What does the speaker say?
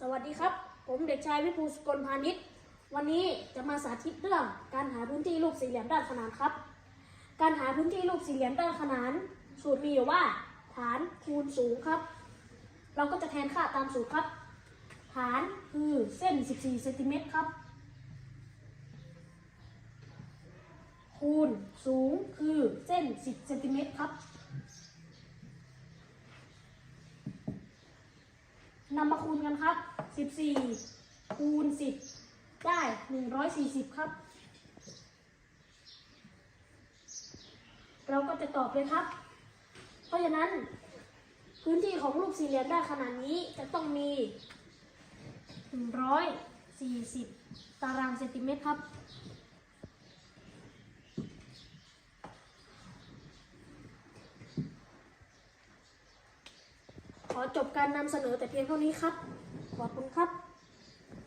สวัสดีครับ ผมเด็กชายวิภูสกลพาณิชย์ วันนี้จะมาสาธิตเรื่องการหาพื้นที่รูปสี่เหลี่ยมด้านขนานครับ การหาพื้นที่รูปสี่เหลี่ยมด้านขนาน สูตรมีอยู่ว่า ฐานคูณสูงครับ เราก็จะแทนค่าตามสูตรครับ ฐานคือเส้น 14เซนติเมตรครับ คูณสูงคือเส้น 10เซนติเมตรครับ นำมาคูณกันครับ 14 คูณ 10 ได้ 140 ครับ เราก็จะตอบเลยครับ เพราะฉะนั้น พื้นที่ของรูปสี่เหลี่ยมด้านขนาดนี้จะต้องมี 140 ตารางเซนติเมตรครับ ขอจบการนำเสนอแต่เพียงเท่านี้ครับ ขอบคุณครับ